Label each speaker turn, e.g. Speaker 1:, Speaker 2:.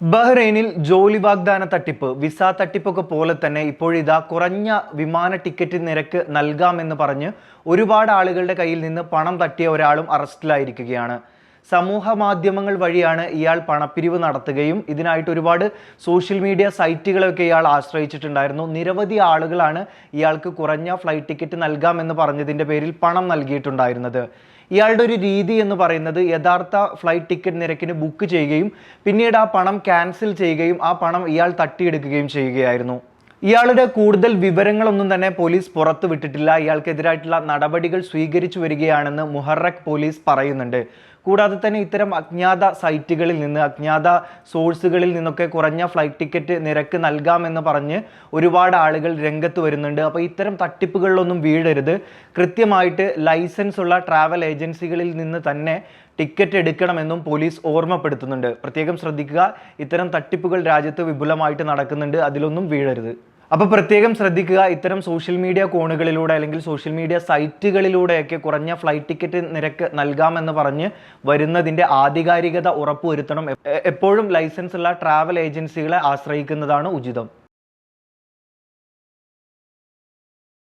Speaker 1: ബഹ്റൈനിൽ ജോലി വാഗ്ദാന തട്ടിപ്പ് വിസ തട്ടിപ്പൊക്കെ പോലെ തന്നെ ഇപ്പോഴിതാ കുറഞ്ഞ വിമാന ടിക്കറ്റ് നിരക്ക് നൽകാമെന്ന് പറഞ്ഞ് ഒരുപാട് ആളുകളുടെ കയ്യിൽ നിന്ന് പണം തട്ടിയ ഒരാളും അറസ്റ്റിലായിരിക്കുകയാണ്. സമൂഹ മാധ്യമങ്ങൾ വഴിയാണ് ഇയാൾ പണപ്പിരിവ് നടത്തുകയും ഇതിനായിട്ട് ഒരുപാട് സോഷ്യൽ മീഡിയ സൈറ്റുകളൊക്കെ ഇയാൾ ആശ്രയിച്ചിട്ടുണ്ടായിരുന്നു. നിരവധി ആളുകളാണ് ഇയാൾക്ക് കുറഞ്ഞ ഫ്ലൈറ്റ് ടിക്കറ്റ് നൽകാമെന്ന് പറഞ്ഞതിന്റെ പേരിൽ പണം നൽകിയിട്ടുണ്ടായിരുന്നത്. ഇയാളുടെ ഒരു രീതി എന്ന് പറയുന്നത് യഥാർത്ഥ ഫ്ലൈറ്റ് ടിക്കറ്റ് നിരക്കിന് ബുക്ക് ചെയ്യുകയും പിന്നീട് ആ പണം ക്യാൻസൽ ചെയ്യുകയും ആ പണം ഇയാൾ തട്ടിയെടുക്കുകയും ചെയ്യുകയായിരുന്നു. ഇയാളുടെ കൂടുതൽ വിവരങ്ങളൊന്നും തന്നെ പോലീസ് പുറത്തു വിട്ടിട്ടില്ല. ഇയാൾക്കെതിരായിട്ടുള്ള നടപടികൾ സ്വീകരിച്ചു വരികയാണെന്ന് മുഹറക് പോലീസ് പറയുന്നുണ്ട്. കൂടാതെ തന്നെ ഇത്തരം അജ്ഞാത സൈറ്റുകളിൽ നിന്ന് അജ്ഞാത സോഴ്സുകളിൽ നിന്നൊക്കെ കുറഞ്ഞ ഫ്ലൈറ്റ് ടിക്കറ്റ് നിരക്ക് നൽകാമെന്ന് പറഞ്ഞ് ഒരുപാട് ആളുകൾ രംഗത്ത് വരുന്നുണ്ട്. അപ്പോൾ ഇത്തരം തട്ടിപ്പുകളിലൊന്നും വീഴരുത്. കൃത്യമായിട്ട് ലൈസൻസ് ഉള്ള ട്രാവൽ ഏജൻസികളിൽ നിന്ന് തന്നെ ടിക്കറ്റ് എടുക്കണമെന്നും പോലീസ് ഓർമ്മപ്പെടുത്തുന്നുണ്ട്. പ്രത്യേകം ശ്രദ്ധിക്കുക ഇത്തരം തട്ടിപ്പുകൾ രാജ്യത്ത് വിപുലമായിട്ട് നടക്കുന്നുണ്ട്. അതിലൊന്നും വീഴരുത്. അപ്പോൾ പ്രത്യേകം ശ്രദ്ധിക്കുക ഇത്തരം സോഷ്യൽ മീഡിയ കോണുകളിലൂടെ അല്ലെങ്കിൽ സോഷ്യൽ മീഡിയ സൈറ്റുകളിലൂടെയൊക്കെ കുറഞ്ഞ ഫ്ലൈറ്റ് ടിക്കറ്റ് നിരക്ക് നൽകാമെന്ന് പറഞ്ഞ് വരുന്നതിന്റെ ആധികാരികത ഉറപ്പുവരുത്തണം. എപ്പോഴും ലൈസൻസ് ഉള്ള ട്രാവൽ ഏജൻസികളെ ആശ്രയിക്കുന്നതാണ് ഉചിതം.